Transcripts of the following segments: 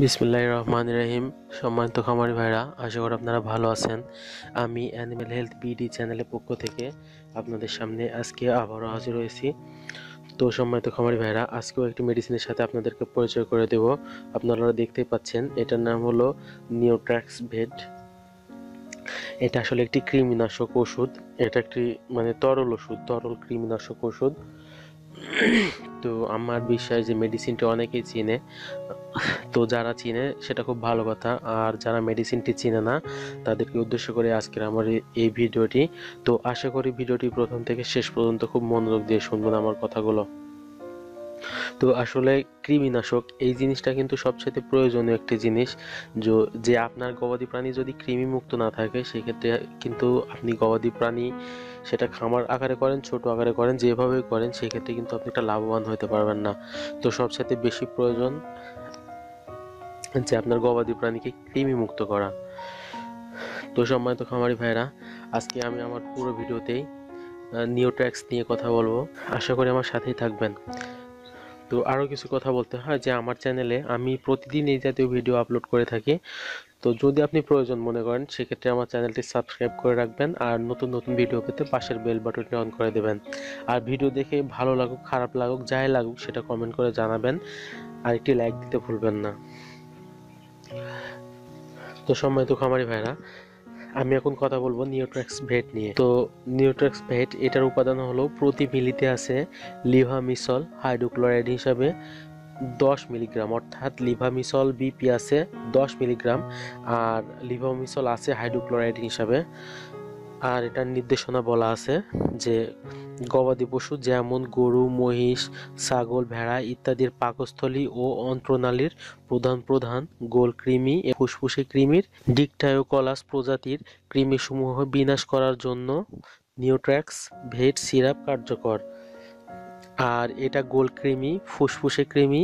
বিসমুল্লাহ রহমান রহিম। সম্মানিত খামারি ভাইরা, আশা করি আপনারা ভালো আছেন। আমি অ্যানিম্যাল হেলথ বিডি চ্যানেলের পক্ষ থেকে আপনাদের সামনে আজকে আবারও হাজির হয়েছি। তো সম্মানিত খামারি ভাইরা, আজকেও একটি মেডিসিনের সাথে আপনাদেরকে পরিচয় করে দেব। আপনারা দেখতেই পাচ্ছেন, এটার নাম হলো নিওট্রাক্স ভেট এটা আসলে একটি কৃমিনাশক ওষুধ। এটা একটি মানে তরল ওষুধ, তরল কৃমিনাশক ওষুধ। তো আমার বিশ্বাস যে মেডিসিনটি অনেকেই চিনে, তো যারা চিনে, সেটা খুব ভালো কথা। আর যারা মেডিসিনটি চিনে না, তাদেরকে উদ্দেশ্য করে আজকের আমার এই- ভিডিওটি। তো আশা করি ভিডিওটি প্রথম থেকে শেষ পর্যন্ত খুব মনোযোগ দিয়ে শুনবেন আমার কথাগুলো। তো আসলে কৃমিনাশক, এই জিনিসটা কিন্তু সবচেয়ে প্রয়োজনীয় একটি জিনিস। যে আপনার গবাদি প্রাণী যদি কৃমি মুক্ত না থাকে, সেক্ষেত্রে কিন্তু আপনি গবাদি প্রাণী সেটা খামার আকারে করেন, ছোট আকারে করেন, যেভাবে করেন, সেক্ষেত্রে কিন্তু আপনি একটা লাভবান হতে পারবেন না। তো সবচেয়ে বেশি প্রয়োজন যে আপনার গবাদি প্রাণীকে কৃমি মুক্ত করা। তো সম্মানিত খামারি ভাইরা আজকে আমি আমার পুরো ভিডিওতেই নিওট্যাক্স নিয়ে কথা বলব। আশা করি আমার সাথেই থাকবেন। তো আরও কিছু কথা বলতে হয়, যে আমার চ্যানেলে আমি প্রতিদিন এই জাতীয় ভিডিও আপলোড করে থাকি। তো যদি আপনি প্রয়োজন মনে করেন, সেক্ষেত্রে আমার চ্যানেলটি সাবস্ক্রাইব করে রাখবেন আর নতুন নতুন ভিডিও পেতে পাশের বেল বাটনটি অন করে দেবেন। আর ভিডিও দেখে ভালো লাগুক, খারাপ লাগুক, যাই লাগুক, সেটা কমেন্ট করে জানাবেন। আর একটি লাইক দিতে ভুলবেন না। তো সম্মানিত খামারি ভাইরা আমি এখন কথা বলব নিওট্রাক্স ভেট নিয়ে। তো নিওট্রাক্স ভেট এটার উপাদান হলো প্রতি মিলিতে আছে লিভামিসল হাইড্রোক্লোরাইড হিসাবে দশ মিলিগ্রাম, অর্থাৎ লিভামিসল বিপি আছে দশ মিলিগ্রাম, আর লিভামিসল আছে হাইড্রোক্লোরাইড হিসাবে। আর এটার নির্দেশনা বলা আছে যে গবাদি পশু যেমন গরু, মহিষ, ছাগল, ভেড়া ইত্যাদির পাকস্থলী ও অন্ত্রনালীর প্রধান প্রধান গোল কৃমি ও ফুসফুসে কৃমির, ডিকটায়োকলাস প্রজাতির কৃমিসমূহ বিনাশ করার জন্য নিউট্র্যাক্স ভেট সিরাপ কার্যকর। আর এটা গোল কৃমি, ফুসফুসে কৃমি,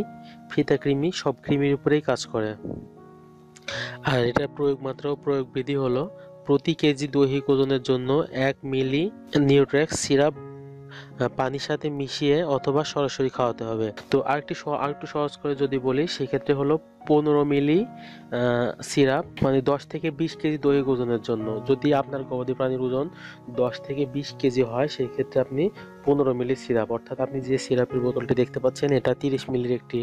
ফিতা কৃমি সব কৃমির উপরেই কাজ করে। আর এটার প্রয়োগ মাত্রা ও প্রয়োগ বিধি হলো প্রতি কেজি দৈহিক ওজনের জন্য এক মিলি নিউট্রেক্স সিরাপ পানির সাথে মিশিয়ে অথবা সরাসরি খাওয়াতে হবে। তো আরেকটি আরেকটু সহজ করে যদি বলি, সেক্ষেত্রে হলো পনেরো মিলি সিরাপ মানে দশ থেকে বিশ কেজি দৈহিক ওজনের জন্য। যদি আপনার গবাদি প্রাণীর ওজন দশ থেকে বিশ কেজি হয় সেই ক্ষেত্রে আপনি পনেরো মিলি সিরাপ, অর্থাৎ আপনি যে সিরাপের বোতলটি দেখতে পাচ্ছেন, এটা তিরিশ মিলির একটি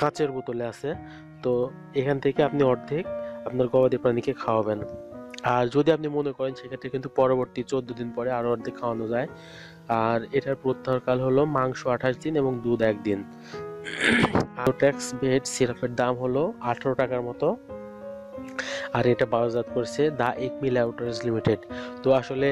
কাঁচের বোতলে আছে। তো এখান থেকে আপনি অর্ধেক আপনার গবাদি প্রাণীকে খাওয়াবেন। আর যদি আপনি মনে করেন সেক্ষেত্রে কিন্তু পরবর্তী চোদ্দ দিন পরে আরও অর্ধেক খাওয়ানো যায়। আর এটার প্রত্যাহারকাল হলো মাংস আঠাশ দিন এবং দুধ একদিন ট্যাক্স বেড সিরাপের দাম হলো আঠেরো টাকার মতো। আর এটা বাজারজাত করছে দা একমি ল্যাবরেটরিজ লিমিটেড। তো আসলে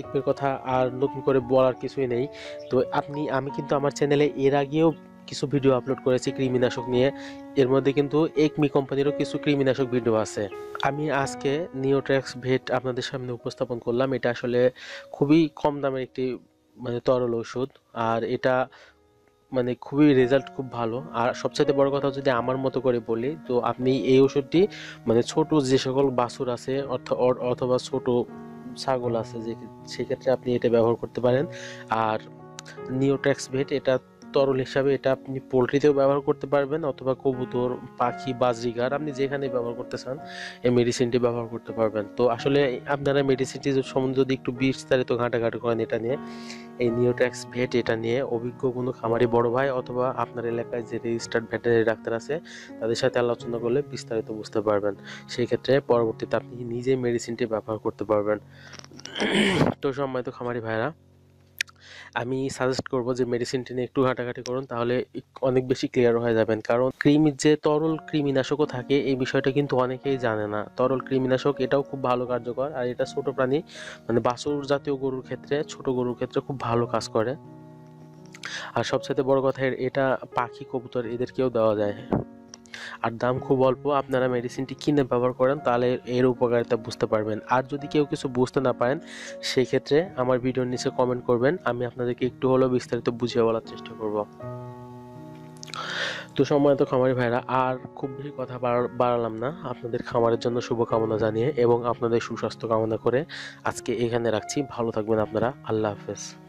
একমির কথা আর নতুন করে বলার কিছুই নেই। তো আপনি, আমি কিন্তু আমার চ্যানেলে এর আগেও কিছু ভিডিও আপলোড করেছি কৃমিনাশক নিয়ে। এর মধ্যে কিন্তু একমি কোম্পানিরও কিছু কৃমিনাশক ভিডিও আছে। আমি আজকে নিওট্রেক্স ভেট আপনাদের সামনে উপস্থাপন করলাম। এটা আসলে খুবই কম দামের একটি মানে তরল ওষুধ আর এটা মানে খুবই রেজাল্ট খুব ভালো। আর সবচেয়ে বড় কথা যদি আমার মতো করে বলি, তো আপনি এই ওষুধটি মানে ছোট যে সকল বাছুর আছে, অর্থ- অর- অথবা ছোট ছাগল আছে, যে, সেক্ষেত্রে আপনি এটা ব্যবহার করতে পারেন। আর নিওট্যাক্স ভেট এটা তরল হিসাবে এটা আপনি পোলট্রিতেও ব্যবহার করতে পারবেন, অথবা কবুতর, পাখি, বাজরিগার, আপনি যেখানে ব্যবহার করতে চান, এই মেডিসিনটি ব্যবহার করতে পারবেন। তো আসলে আপনারা মেডিসিনটি সম্বন্ধে যদি একটু বিস্তারিত ঘাটাঘাটি করেন এটা নিয়ে, এই নিওট্যাক্স ভেট এটা নিয়ে অভিজ্ঞ কোনো খামারি বড় ভাই অথবা আপনার এলাকায় যে রেজিস্টার্ড ভেটেরিনারি ডাক্তার আছে, তাদের সাথে আলোচনা করলে বিস্তারিত বুঝতে পারবেন। সেই ক্ষেত্রে পরবর্তীতে আপনি নিজে মেডিসিনটি ব্যবহার করতে পারবেন। তো সম্মানিত খামারি ভাইরা আমি সাজেস্ট করব যে মেডিসিনটি নিয়ে একটু ঘাটাঘাটি করুন, তাহলে অনেক বেশি ক্লিয়ার হয়ে যাবেন। কারণ কৃমির যে তরল কৃমিনাশকও থাকে, এই বিষয়টা কিন্তু অনেকেই জানে না। তরল কৃমিনাশক, এটাও খুব ভালো কার্যকর, আর এটা ছোট প্রাণী মানে বাছুর জাতীয় গরুর ক্ষেত্রে, ছোট গরুর ক্ষেত্রে খুব ভালো কাজ করে। আর সবচেয়ে বড় কথা এটা পাখি কবুতর, এদেরকেও দেওয়া যায়। আর দাম খুব অল্প, আপনারা মেডিসিনটি কিনে ব্যবহার করেন, তাহলে এর উপকারিতা বুঝতে পারবেন। আর যদি কেউ কিছু বুঝতে না পারেন, সেক্ষেত্রে আমার ভিডিওর নিচে কমেন্ট করবেন, আমি আপনাদেরকে একটু হলেও বিস্তারিত বুঝিয়ে বলার চেষ্টা করব। তো সম্মানিত খামারি ভাইরা, আর খুব বেশি কথা বাড়- বাড়ালাম না। আপনাদের খামারের জন্য শুভকামনা জানিয়ে এবং আপনাদের সুস্বাস্থ্য কামনা করে আজকে এখানে রাখছি। ভালো থাকবেন আপনারা। আল্লাহ হাফেজ।